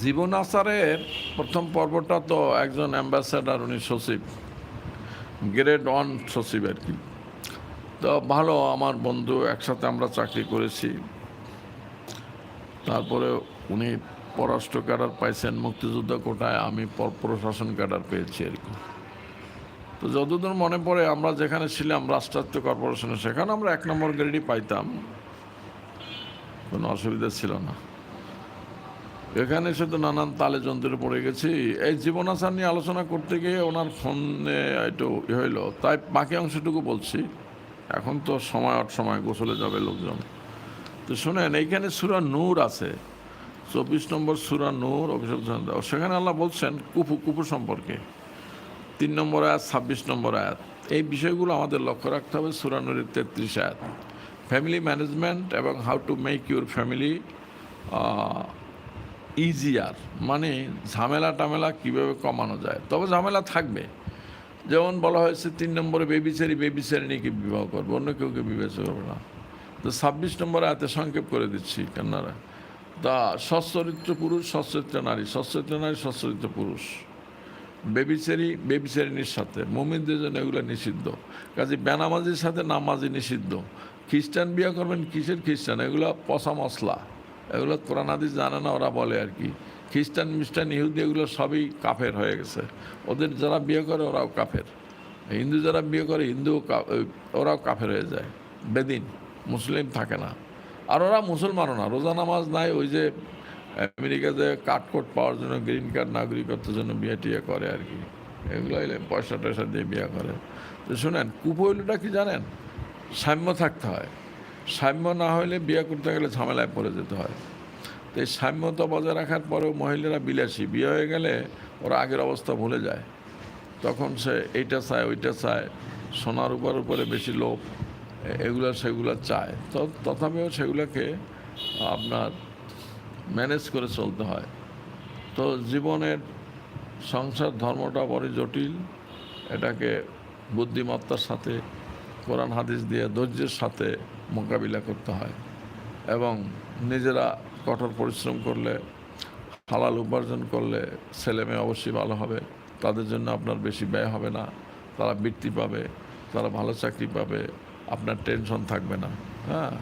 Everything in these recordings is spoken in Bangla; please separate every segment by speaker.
Speaker 1: জীবন আচারের প্রথম পর্বটা তো একজন অ্যাম্বাসেডার উনি সচিব গ্রেড ওয়ান সচিব আর কি। তো ভালো, আমার বন্ধু, একসাথে আমরা চাকরি করেছি। তারপরে উনি পররাষ্ট্র ক্যাডার পাইছেন মুক্তিযুদ্ধ কোটায়, আমি পর- প্রশাসন ক্যাডার পেয়েছি আর কি। তো যতদূর মনে পড়ে, আমরা যেখানে ছিলাম, রাষ্ট্রায়ত্ত কর্পোরেশনে, সেখানে আমরা এক নম্বর গ্রেডই পাইতাম। কোনো অসুবিধা ছিল না। এখানে শুধু নানান তালে যন্ত্রে পড়ে গেছি। এই জীবনাচার নিয়ে আলোচনা করতে গিয়ে ওনার ফোনে একটু হইল। তাই বাকি অংশটুকু বলছি। এখন তো সময় অট সময় গোসলে যাবে লোকজন। তো শোনেন, এইখানে সুরা নূর আছে। চব্বিশ নম্বর সুরা নূর অভিষেক সেখানে আল্লাহ বলছেন, কুফু কুফু সম্পর্কে। তিন নম্বর আয়াত, ছাব্বিশ নম্বর আয়াত। এই বিষয়গুলো আমাদের লক্ষ্য রাখতে হবে সুরানুরের তেত্রিশ আয়াত। ফ্যামিলি ম্যানেজমেন্ট এবং how to make your family easier মানে ঝামেলা টামেলা কীভাবে কমানো যায়? তবে ঝামেলা থাকবে। যেমন বলা হয়েছে, তিন নম্বরে বেবিচারি বেবিচারি নিয়ে বিবাহ করবে? অন্য কেউকে বিবেচনা করবে না? তো ছাব্বিশ নম্বরে এতে সংক্ষেপ করে দিচ্ছি কেনারা তা সচ্চরিত্র পুরুষ সচ্চরিত্র নারী। সচ্চরিত্র নারী সচ্চরিত্র পুরুষ। বেবিচারি বেবিচারিনীর সাথে মোমিনদের জন্য এগুলো নিষিদ্ধ। কাজে বেনামাজির সাথে নামাজি নিষিদ্ধ। খ্রিস্টান বিয়ে করবেন, কিসের খ্রিস্টান? এগুলো পচা মশলা। এগুলো কোরআন হাদিস জানে না, ওরা বলে আর কি। খ্রিস্টান মিস্টান ইহুদি, এগুলো সবই কাফের হয়ে গেছে। ওদের যারা বিয়ে করে, ওরাও কাফের। হিন্দু যারা বিয়ে করে হিন্দু ওরাও কাফের হয়ে যায়। বেদিন, মুসলিম থাকে না। আর ওরা মুসলমানও না, রোজা নামাজ নাই, ওই যে আমেরিকাতে কাঠকোট পাওয়ার জন্য, গ্রিন কার্ড, নাগরিকত্বের জন্য বিয়ে টিয়ে করে আর কি। এগুলো পয়সা টয়সা দিয়ে বিয়ে করে। তো শোনেন কুপহইলটা কি জানেন? সাম্য থাকতে হয়। সাম্য না হলে বিয়ে করতে গেলে ঝামেলায় পড়ে যেতে হয়। তো এই সাম্যতা বজায় রাখার পরেও মহিলারা বিলাসী। বিয়ে হয়ে গেলে ওরা আগের অবস্থা ভুলে যায়। তখন সে এইটা চায়, ওইটা চায়, সোনার উপর উপরে বেশি লোভ এগুলো সেগুলো চায়। তো তথাপিও সেগুলোকে আপনার ম্যানেজ করে চলতে হয়। তো জীবনের সংসার ধর্মটা বড় জটিল। এটাকে বুদ্ধিমত্তার সাথে কোরআন হাদিস দিয়ে ধৈর্যের সাথে মোকাবিলা করতে হয় এবং নিজেরা কঠোর পরিশ্রম করলে, হালাল উপার্জন করলে ছেলে মেয়ে অবশ্যই ভালো হবে। তাদের জন্য আপনার বেশি ব্যয় হবে না। তারা বৃত্তি পাবে, তারা ভালো চাকরি পাবে, আপনার টেনশন থাকবে না। হ্যাঁ?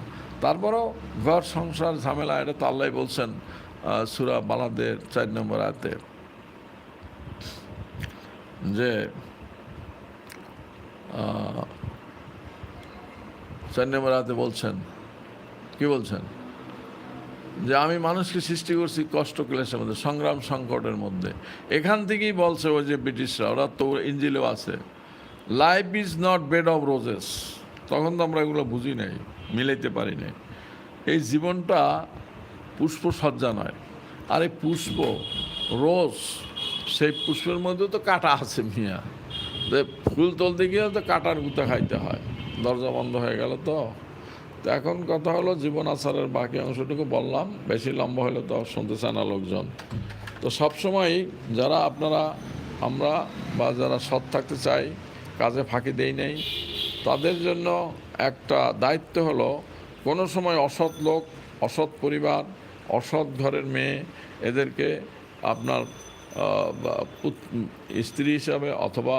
Speaker 1: তারপরেও ঘর, সংসার, ঝামেলা, এটা তো আল্লাহ বলছেন সুরা বালাদের চার নম্বর আয়াতে। যে চার নম্বর বলছেন, কি বলছেন? যে আমি মানুষকে সৃষ্টি করছি কষ্ট ক্লেশের মধ্যে, সংগ্রাম সংকটের মধ্যে। এখান থেকেই বলছে ওই যে ব্রিটিশরা, ওরা তো ইঞ্জিলেও আছে। Life is not bed of roses তখন তো আমরা এগুলো বুঝি নাই, মিলাইতে পারি নাই। এই জীবনটা পুষ্প সজ্জা নয়। আর এই পুষ্প, রোজ, সেই পুষ্পের মধ্যে তো কাটা আছে মিয়া। ফুল তুলতে গিয়ে তো কাটার গুতা খাইতে হয়। দরজা বন্ধ হয়ে গেল তো। তো এখন কথা হলো জীবন আচারের বাকি অংশটুকু বললাম, বেশি লম্বা হলে তো শুনতে চায় না লোকজন। তো সবসময় যারা আপনারা, আমরা বা যারা সৎ থাকতে চাই, কাজে ফাঁকি দেই নেই, তাদের জন্য একটা দায়িত্ব হলো কোনো সময় অসৎ লোক, অসৎ পরিবার, অসৎ ঘরের মেয়ে, এদেরকে আপনার স্ত্রী হিসাবে অথবা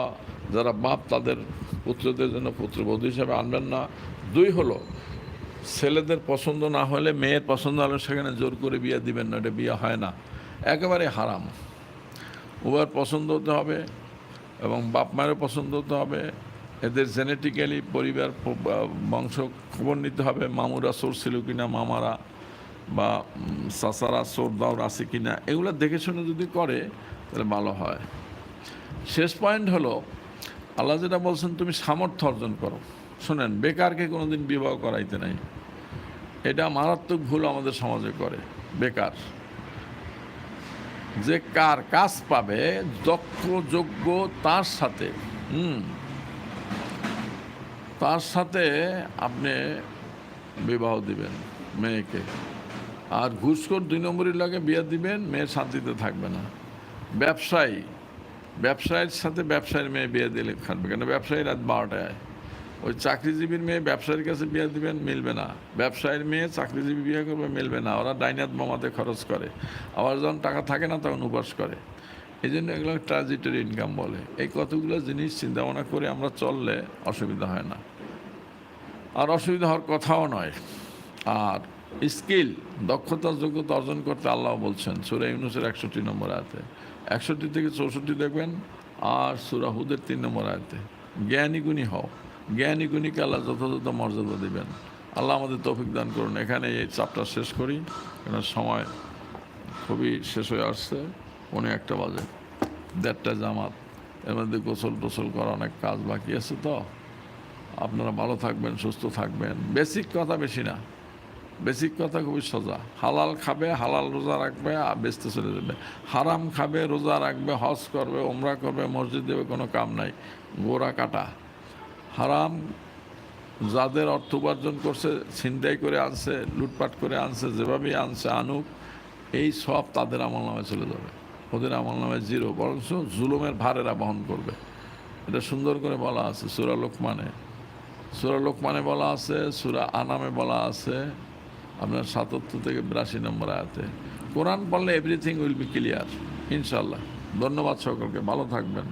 Speaker 1: যারা বাপ, তাদের পুত্রদের জন্য পুত্রবধূ হিসাবে আনবেন না। দুই হলো, ছেলেদের পছন্দ না হলে, মেয়ের পছন্দ হলে সেখানে জোর করে বিয়ে দিবেন না, এটা বিয়ে হয় না। একেবারে হারাম। উভয়ের পছন্দ হতে হবে এবং বাপ মায়েরও পছন্দ হতে হবে। এদের জেনেটিক্যালি পরিবার বংশ খবর নিতে হবে, মামুরা সোর ছিল কিনা, মামারা বা চাচারা সোর দাওর আছে কি না এগুলো দেখে শুনে যদি করে, তাহলে ভালো হয়। শেষ পয়েন্ট হলো, আল্লাহ যেটা বলছেন, তুমি সামর্থ্য অর্জন করো। শোনেন, বেকারকে কোনো দিন বিবাহ করাইতে নাই। এটা মারাত্মক ভুল আমাদের সমাজে করে, বেকার। যে কার কাজ পাবে, দক্ষ, যোগ্য, তার সাথে, হুম, তার সাথে আপনি বিবাহ দিবেন মেয়েকে। আর ঘুষখোর দুই নম্বরের লাগে বিয়ে দিবেন, মেয়ে শান্তিতে থাকবে না। ব্যবসায়ী, ব্যবসায়ীর সাথে ব্যবসায়ীর মেয়ে বিয়ে দিলে খাটবে, কেন ব্যবসায়ী রাত বারোটায়। ওই চাকরিজীবীর মেয়ে ব্যবসায়ীর কাছে বিয়ে দিবেন, মিলবে না। ব্যবসায়ীর মেয়ে চাকরিজীবী বিয়ে করবে, মিলবে না। ওরা ডাইনাত মামাতে খরচ করে। আবার যখন টাকা থাকে না, তখন উপাস করে। এই জন্য এগুলো ট্রানজিটরি ইনকাম বলে। এই কতগুলো জিনিস চিন্তা ভাবনা করে আমরা চললে অসুবিধা হয় না। আর অসুবিধা হওয়ার কথাও নয়। আর স্কিল দক্ষতা যোগ্যতা অর্জন করতে আল্লাহ বলছেন। সুরা ইউনুসের একষট্টি নম্বর আয়তে। একষট্টি থেকে চৌষট্টি দেখবেন, আর সুরা হুদের তিন নম্বর আয়তে। জ্ঞানী গুণী হও। জ্ঞানী গুণীকে আল্লাহ যথাযথ মর্যাদা দিবেন। আল্লাহ আমাদের তৌফিক দান করুন। এখানে এই চাপটা শেষ করি। এখানে সময় খুবই শেষ হয়ে আসছে। পনে একটা বাজে। দেড়টা জামাত। এর মধ্যে গোসল টোসল করা অনেক কাজ বাকি আছে তো। আপনারা ভালো থাকবেন, সুস্থ থাকবেন। বেসিক কথা বেশি না। বেসিক কথা খুবই সোজা। হালাল খাবে, হালাল রোজা রাখবে, আর বেচতে চলে যাবে। হারাম খাবে, রোজা রাখবে, হজ করবে ওমরা করবে, মসজিদ দেবে, কোনো কাম নাই। গোড়া কাটা। হারাম যাদের অর্থ উপার্জন করছে, ছিনতাই করে আনছে, লুটপাট করে আনছে, যেভাবেই আনছে, আনুক, এই সব তাদের আমল নামে চলে যাবে। ওদের আমল নামে জিরো। বরঞ্চ জুলুমের ভারেরা বহন করবে। এটা সুন্দর করে বলা আছে, সুরা লোকমানে। সুরা লোকমানে বলা আছে, সুরা আনামে বলা আছে। আপনার সাতাত্তর থেকে বিরাশি নম্বর আয়াতে। কোরআন পড়লে এভরিথিং উইল বি ক্লিয়ার ইনশাল্লাহ ধন্যবাদ সকলকে, ভালো থাকবেন।